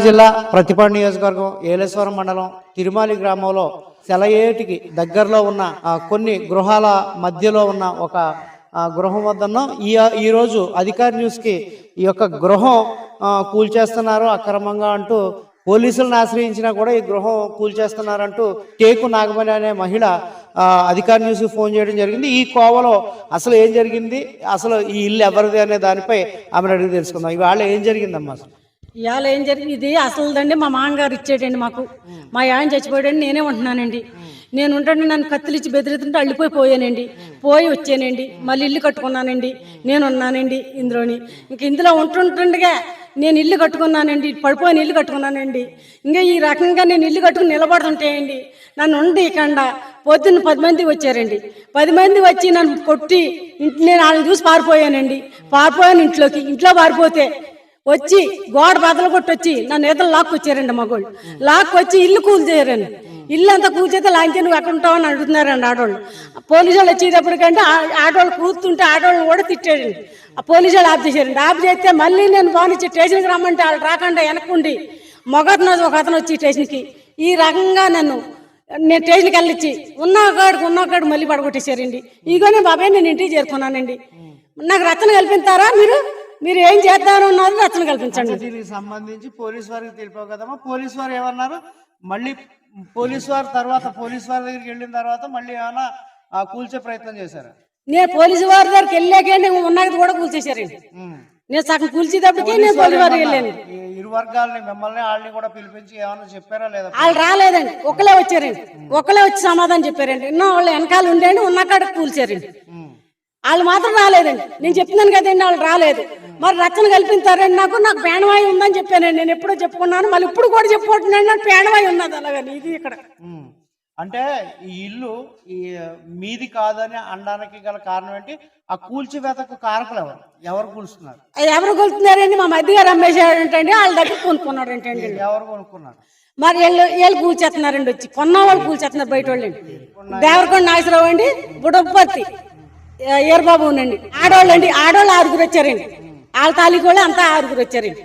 జిల్లా ప్రతిపాడు నియోజకవర్గం ఏలేశ్వరం మండలం తిరుమాలి గ్రామంలో సెలయేటికి దగ్గరలో ఉన్న కొన్ని గృహాల మధ్యలో ఉన్న ఒక గృహం వద్దను ఈ ఈ రోజు అధికారి న్యూస్కి ఈ యొక్క గృహం కూల్చేస్తున్నారు అక్రమంగా అంటూ పోలీసులను ఆశ్రయించినా కూడా ఈ గృహం కూల్చేస్తున్నారంటూ కేకు నాగమణి అనే మహిళ అధికార అధికారి న్యూస్కి ఫోన్ చేయడం జరిగింది. ఈ కోవలో అసలు ఏం జరిగింది? అసలు ఈ ఇల్లు ఎవరిది అనే దానిపై ఆమెను అడిగి తెలుసుకుందాం. ఇవాళ ఏం జరిగిందమ్మా అసలు? ఇవాళ ఏం జరిగింది? ఇది అసలుదండి మా మామగారు ఇచ్చేటండి మాకు. మా ఆయన చచ్చిపోయాడండి నేనే ఉంటున్నానండి. నేను ఉంటాను నన్ను కత్తిలిచ్చి బెదిరితుంటే అల్లిపోయి పోయానండి. పోయి వచ్చానండి మళ్ళీ ఇల్లు కట్టుకున్నానండి. నేను ఉన్నానండి ఇందులోని. ఇంక ఇందులో ఉంటుంటుండగా నేను ఇల్లు కట్టుకున్నానండి పడిపోయిన ఇల్లు కట్టుకున్నానండి. ఇంకా ఈ రకంగా నేను ఇల్లు కట్టుకుని నిలబడుతుంటాయండి నన్ను ఉండి ఇకండా పొద్దున్న పది మంది వచ్చారండి. పది మంది వచ్చి నన్ను కొట్టి ఇంటి నేను వాళ్ళని చూసి పారిపోయానండి. పారిపోయాను ఇంట్లోకి. ఇంట్లో పారిపోతే వచ్చి గోడ బదలు కొట్టి వచ్చి నన్ను ఎదురు లాక్కొచ్చారండి మగోళ్ళు. లాక్కొచ్చి ఇల్లు కూల్ చేయరండి. ఇల్లు అంతా కూల్చేస్తే లాంచి నువ్వు ఎక్కడ ఉంటావు అని అడుగుతున్నారండి ఆడవాళ్ళు పోలీసు వాళ్ళు వచ్చేటప్పటికంటే ఆ- ఆడవాళ్ళు కూర్చుంటే ఆడవాళ్ళు కూడా తిట్టాడండి ఆ పోలీసు వాళ్ళు ఆఫ్ చేశారండి ఆఫ్ చేస్తే మళ్ళీ నేను బాగుంచి స్టేషన్కి రమ్మంటే వాళ్ళు రాకుండా వెనక్కుండి మొగతన ఒక అతను వచ్చి స్టేషన్కి ఈ రకంగా నన్ను నేను స్టేషన్కి వెళ్ళిచ్చి ఉన్న కాడికి ఉన్న కాడు మళ్ళీ పడగొట్టేశారండి. ఇగోనే బాబాయ్ నేను ఇంటికి చేరుకున్నానండి. నాకు రచన కల్పిస్తారా మీరు? మీరు ఏం చేద్దారు అన్నది రచన కల్పించండి. దీనికి సంబంధించి పోలీస్ వారికి తెలిపావు కదమ్మా. పోలీస్ వారు ఏమన్నారు? మళ్ళీ పోలీస్ వారు తర్వాత పోలీస్ వారి దగ్గరికి వెళ్ళిన తర్వాత మళ్ళీ ఏమైనా ఆ, కూల్చే ప్రయత్నం చేశారు? నేను పోలీసు వారి దగ్గరికి వెళ్ళాకే నేను ఉన్నది కూడా కూల్చేశారండి నేను సగం కూల్చేటప్పటికే నేను పోలీసు వారికి వెళ్ళాను. ఇరు వర్గాలని మిమ్మల్ని వాళ్ళని కూడా పిలిపించి ఏమైనా చెప్పారా లేదా? వాళ్ళు రాలేదండి. ఒక్కలే వచ్చారండి ఒక్కలే వచ్చి సమాధానం చెప్పారండి ఎన్నో వాళ్ళు వెనకాల ఉండేయండి ఉన్న కాడ కూల్చారండి వాళ్ళు మాత్రం రాలేదండి. నేను చెప్తున్నాను కదండి వాళ్ళు రాలేదు. మరి రచన కల్పించారండి నాకు నాకు పేణవాయి ఉందని చెప్పానండి. నేను ఎప్పుడో చెప్పుకున్నాను మళ్ళీ ఇప్పుడు కూడా చెప్పుకుంటున్నాను నాకు పేణవాయి ఉన్నది అలాగని ఇది ఇక్కడ. అంటే ఈ ఇల్లు ఈ మీది కాదని అనడానికి గల కారణం ఏంటి? ఆ కూల్చివేతకు కారకులు ఎవరు? ఎవరు కూల్చున్నారు? ఎవరు కొలుతున్నారండి మా మధ్య గారు అమ్మేశాడంటండి వాళ్ళ దగ్గర కొనుక్కున్నాడు ఏంటండి ఎవరు కొనుక్కున్నారు? మరి వీళ్ళు వీళ్ళు కూల్చేస్తున్నారండి వచ్చి. కొన్న వాళ్ళు కూల్చేస్తున్నారు బయట వాళ్ళు దేవరకొండ నాగేశ్వరరావు అండి బుడపర్తి. ఏర్బాబు ఉండండి. ఆడవాళ్ళు అండి ఆడవాళ్ళు ఆరుగురు వచ్చారండి. వాళ్ళ తాలూకు వాళ్ళు అంతా ఆరుగురు వచ్చారండి.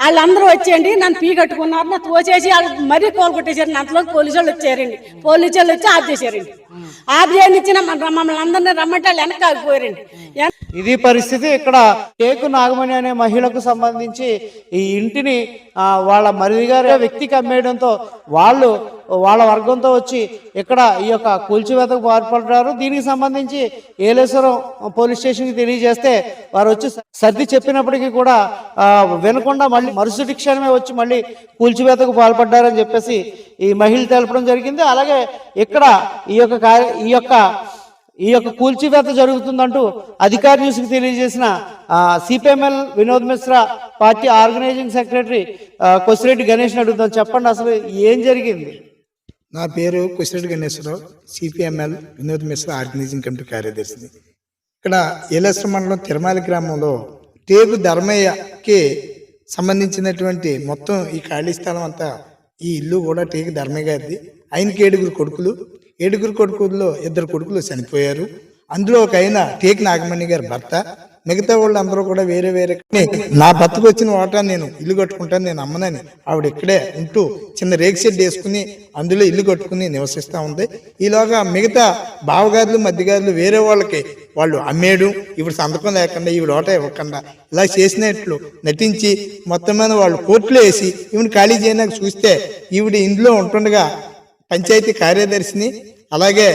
వాళ్ళందరూ వచ్చేయండి నన్ను పీ కట్టుకున్నారు నన్ను తోచేసి వాళ్ళు మరీ కోలు కొట్టేశారు. అంతలో పోలీసు వాళ్ళు వచ్చారండి. పోలీసు వాళ్ళు వచ్చి ఆఫ్ చేశారండి. ఆఫ్ చేయనిచ్చిన మమ్మల్ని అందరినీ రమ్మంటే వాళ్ళు ఆగిపోయారండి. ఇది పరిస్థితి ఇక్కడ టేకు నాగమణి అనే మహిళకు సంబంధించి ఈ ఇంటిని వాళ్ళ మరిది గారి వ్యక్తికి అమ్మేయడంతో వాళ్ళు వాళ్ళ వర్గంతో వచ్చి ఇక్కడ ఈ యొక్క కూల్చివేతకు పాల్పడ్డారు. దీనికి సంబంధించి ఏలేశ్వరం పోలీస్ స్టేషన్కి తెలియజేస్తే వారు వచ్చి సర్ది చెప్పినప్పటికీ కూడా వినకుండా మళ్ళీ మరుసటి క్షణమే వచ్చి మళ్ళీ కూల్చివేతకు పాల్పడ్డారని చెప్పేసి ఈ మహిళ తెలపడం జరిగింది. అలాగే ఇక్కడ ఈ యొక్క కార్య ఈ యొక్క ఈ యొక్క కూల్చివేత జరుగుతుందంటూ అధికారి న్యూస్కి తెలియజేసిన CPML Vinod Mishra party organising secretary Kosireddy Ganesh అడుగుతాం చెప్పండి అసలు ఏం జరిగింది? నా పేరు Kusireddy Ganeswararao CPML Vinod Mishra organising committee కార్యదర్శిని. ఇక్కడ ఏలేశ్వర మండలం తిరుమల గ్రామంలో టేకు ధర్మయ్యకి సంబంధించినటువంటి మొత్తం ఈ ఖాళీ స్థలం అంతా ఈ ఇల్లు కూడా టేకు ధర్మయ్య గారిది. ఆయనకి ఏడుగురు కొడుకులు. ఏడుగురు కొడుకుల్లో ఇద్దరు కొడుకులు చనిపోయారు. అందులో ఒక ఆయన టేక్ నాగమణి గారి భర్త. మిగతా వాళ్ళందరూ కూడా వేరే వేరే నా బతుకు వచ్చిన వాటా నేను ఇల్లు కట్టుకుంటాను నేను అమ్మనని. ఆవిడ ఇక్కడే ఉంటూ చిన్న రేక్ షెడ్ వేసుకుని అందులో ఇల్లు కట్టుకుని నివసిస్తూ ఉంది. ఈలోగా మిగతా బావగారులు మధ్యగారులు వేరే వాళ్ళకి వాళ్ళు అమ్మేయడం ఇప్పుడు సంతకం లేకుండా ఈవిడ ఓట ఇవ్వకుండా ఇలా చేసినట్లు నటించి మొత్తం మీద వాళ్ళు కోర్టులో వేసి ఈవిడ ఖాళీ చేయడానికి చూస్తే ఈవిడ ఇంట్లో ఉంటుండగా పంచాయతీ కార్యదర్శిని అలాగే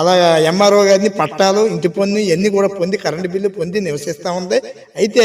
అలా ఎంఆర్ఓ గారిని పట్టాలు ఇంటి పన్ను ఇవన్నీ కూడా పొంది కరెంటు బిల్లు పొంది నివసిస్తూ ఉంది. అయితే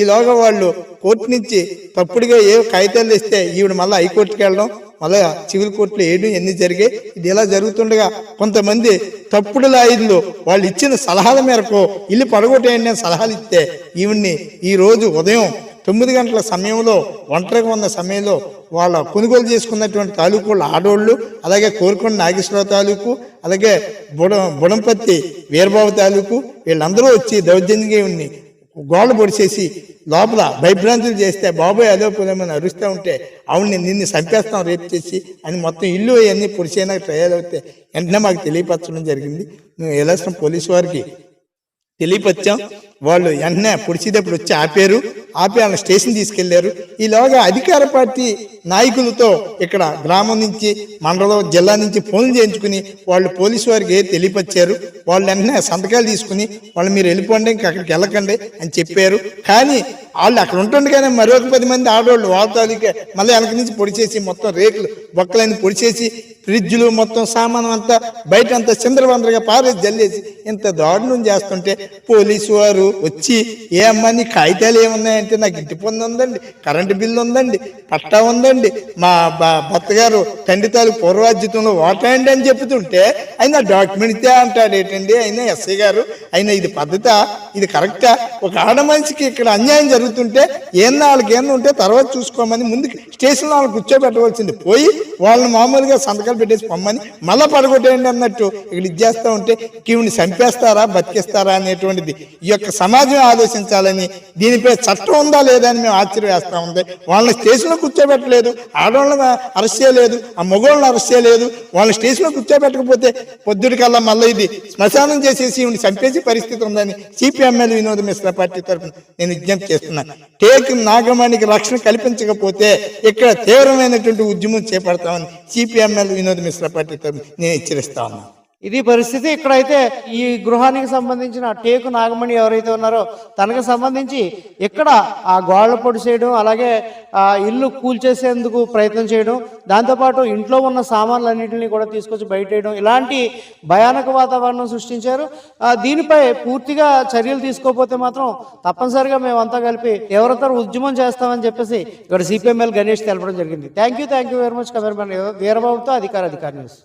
ఈలోగా వాళ్ళు కోర్టు నుంచి తప్పుడుగా ఏ కాగితాలు ఇస్తే ఈవిడ మళ్ళీ హైకోర్టుకి వెళ్ళడం మళ్ళీ సివిల్ కోర్టులో వేయడం ఎన్ని జరిగాయి. ఇది ఇలా జరుగుతుండగా కొంతమంది తప్పుడు లాయర్లు వాళ్ళు ఇచ్చిన సలహాల మేరకు ఇల్లు పడగొట్టేయండి అని సలహాలు ఇస్తే ఈవిడ్ని ఈ రోజు ఉదయం తొమ్మిది గంటల సమయంలో ఒంటరిగా ఉన్న సమయంలో వాళ్ళ కొనుగోలు చేసుకున్నటువంటి తాలూకులు ఆడోళ్ళు అలాగే కోరుకొండ నాగేశ్వరరావు తాలూకు అలాగే బుడ బుడంపత్తి వీరబాబు తాలూకు వీళ్ళందరూ వచ్చి దౌర్జన్యంగా ఈవిడ్ని గోళ్ళ పొడిచేసి లోపల భయభ్రాంతులు చేస్తే బాబాయ్ అదో పొలమని అరుస్తూ ఉంటే ఆవిడని నిన్ను చంపేస్తాం రేపు చేసి అని మొత్తం ఇల్లు అవన్నీ పొడిచైనా ట్రయల్ అవుతే వెంటనే మాకు తెలియపరచడం జరిగింది. మేము ఎలాసిన పోలీసు వారికి తెలియపరిచాం. వాళ్ళు వెంటనే పొడిచేటప్పుడు వచ్చి ఆపారు. ఆపి ఆయన స్టేషన్ తీసుకెళ్ళారు. ఈలోగా అధికార పార్టీ నాయకులతో ఇక్కడ గ్రామం నుంచి మండలం జిల్లా నుంచి ఫోన్లు చేయించుకుని వాళ్ళు పోలీసు వారికి తెలియపరిచారు వాళ్ళు వెంటనే సంతకాలు తీసుకుని వాళ్ళు మీరు వెళ్ళిపోండి ఇంకా అక్కడికి వెళ్ళకండి అని చెప్పారు. కానీ వాళ్ళు అక్కడ ఉంటుండగానే మరొక పది మంది ఆడవాళ్ళు వాళ్ళ తాలూకే మళ్ళీ వెనక నుంచి పొడిచేసి మొత్తం రేకులు బొక్కలన్నీ పొడిచేసి ఫ్రిడ్జ్లు మొత్తం సామాను అంతా బయట అంతా చిందరవందరగా పారేసి జల్లేసి ఇంత దారుణం చేస్తుంటే పోలీసు వారు వచ్చి ఏమని నీ కాగితాలు ఏమున్నాయంటే నాకు ఇంటి పన్ను ఉందండి కరెంటు బిల్లు ఉందండి పట్టా ఉందండి మా భర్తగారు తండ్రి తాలూకు పూర్వార్జితంలో ఓటండి అని చెప్తుంటే అయినా డాక్యుమెంట్ ఇస్తే అంటాడు ఏంటండి? అయినా ఎస్ఐ గారు అయినా ఇది పద్ధత? ఇది కరెక్టా? ఒక ఆడ మనిషికి ఇక్కడ అన్యాయం జరుగుతుంటే ఏం వాళ్ళకి ఏమన్నా ఉంటే తర్వాత చూసుకోమని ముందు స్టేషన్లో వాళ్ళని కూర్చోబెట్టవలసింది. పోయి వాళ్ళని మామూలుగా సంతకాలు పెట్టేసి పొమ్మని మళ్ళా పడగొట్టేయండి అన్నట్టు ఇక్కడ ఇచ్చేస్తూ ఉంటే ఈవిని చంపేస్తారా బతికిస్తారా అనేటువంటిది ఈ యొక్క సమాజం ఆదేశించాలని దీనిపై చట్టం ఉందా లేదా అని మేము ఆశ్చర్య వేస్తా ఉంది. వాళ్ళని స్టేషన్లో కూర్చోబెట్టలేదు ఆడవాళ్ళని అరెస్ట్ చేయలేదు ఆ మగవాళ్ళని అరెస్ట్ చేయలేదు వాళ్ళని స్టేషన్లో కూర్చోబెట్టకపోతే పొద్దుడికల్లా మళ్ళీ ఇది శ్మశానం చేసేసి ఇవి చంపేసి పరిస్థితి ఉందని ఎమ్మెల్యే వినోద మిశ్రా పార్టీ తరఫున నేను విజ్ఞప్తి చేస్తున్నాను టేక్ నాగమానికి రక్షణ కల్పించకపోతే ఇక్కడ తీవ్రమైనటువంటి ఉద్యమం చేపడతామని సిపిఎంఎల్ వినోద మిశ్రా పార్టీ తరఫున నేను హెచ్చరిస్తా ఉన్నాను ఇది పరిస్థితి. ఇక్కడైతే ఈ గృహానికి సంబంధించిన టేకు నాగమణి ఎవరైతే ఉన్నారో తనకు సంబంధించి ఇక్కడ ఆ గోడలు పొడి చేయడం అలాగే ఆ ఇల్లు కూల్చేసేందుకు ప్రయత్నం చేయడం దాంతోపాటు ఇంట్లో ఉన్న సామాన్లన్నింటినీ కూడా తీసుకొచ్చి బయటేయడం ఇలాంటి భయానక వాతావరణం సృష్టించారు. దీనిపై పూర్తిగా చర్యలు తీసుకోకపోతే మాత్రం తప్పనిసరిగా మేమంతా కలిపి ఎవరితో ఉద్యమం చేస్తామని చెప్పేసి ఇక్కడ సిపిఎంఎల్ గణేష్ తెలపడం జరిగింది. Thank you thank you very much cameraman వీరబాబుతో అధికార అధికారి న్యూస్.